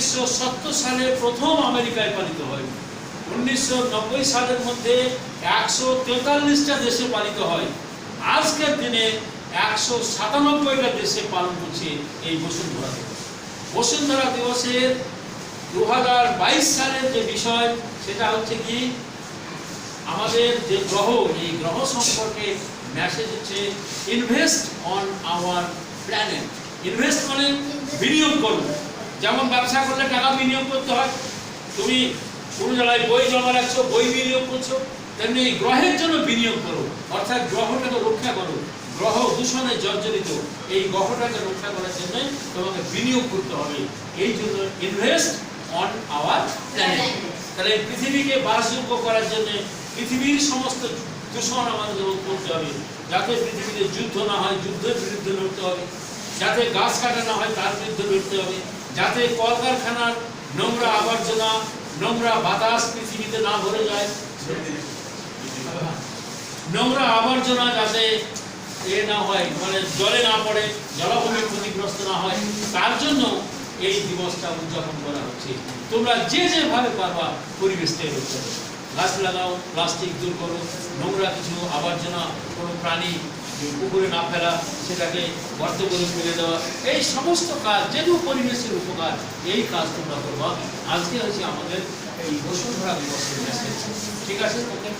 উনিশশো সালে প্রথম আমেরিকায় পালিত হয়। উনিশশো নব্বই সালের মধ্যে একশো তেতাল্লিশটা দেশে পালিত হয়। আজকের দিনে একশো সাতানব্বইটা দেশে পালন করছে এই বসুন্ধরা দিবস। বসুন্ধরা দিবসের দুহাজার বাইশ সালের যে বিষয়, সেটা হচ্ছে কি, আমাদের যে গ্রহ, এই গ্রহ সম্পর্কে মেসেজ হচ্ছে invest on our planet invest মানে বিনিয়োগ করুন যেমন ব্যবসা করলে টাকা বিনিয়োগ করতে হয়, তুমি কোনো জায়গায় বই জমা রাখছো, বই বিনিয়োগ করছ, তেমনি এই গ্রহের জন্য বিনিয়োগ করো, অর্থাৎ গ্রহটাকে রক্ষা করো, গ্রহ দূষণে জর্জরিত, এই গ্রহটাকে রক্ষা করার জন্য তোমাকে বিনিয়োগ করতে হবে। এই জন্য ইনভেস্ট অন আওয়ার প্ল্যানেট তাহলে পৃথিবীকে বাসযোগ্য করার জন্য পৃথিবীর সমস্ত দূষণ আমাদের রোধ করতে হবে, যাতে পৃথিবীতে যুদ্ধ না হয়, যুদ্ধের বিরুদ্ধে লড়তে হবে, যাতে গাছ কাটা না হয়, তার বিরুদ্ধে লড়তে হবে। যাতে কলকারখানার নোংরা আবর্জনা, নোংরা বাতাস পৃথিবীতে না ভরে যায়। নোংরা আবর্জনা যাতে এ না হয় মানে জলে না পড়ে জলাভূমি ক্ষতিগ্রস্ত না হয়, তার জন্য এই দিবসটা উদযাপন করা হচ্ছে। তোমরা যে যেভাবে পারবা রক্ষা করো গাছ লাগাও, প্লাস্টিক দূর করো, নোংরা কিছু আবর্জনা কোনো প্রাণী পুকুরে না ফেলা, সেটাকে গর্ত করে ফেলে দেওয়া, এই সমস্ত কাজ, যেহেতু পরিবেশের উপকার, এই কাজ তোমরা করবা। আজকে হচ্ছে আমাদের এই বসুন্ধরা দিবসের মেসেজ ঠিক আছে? ওকে?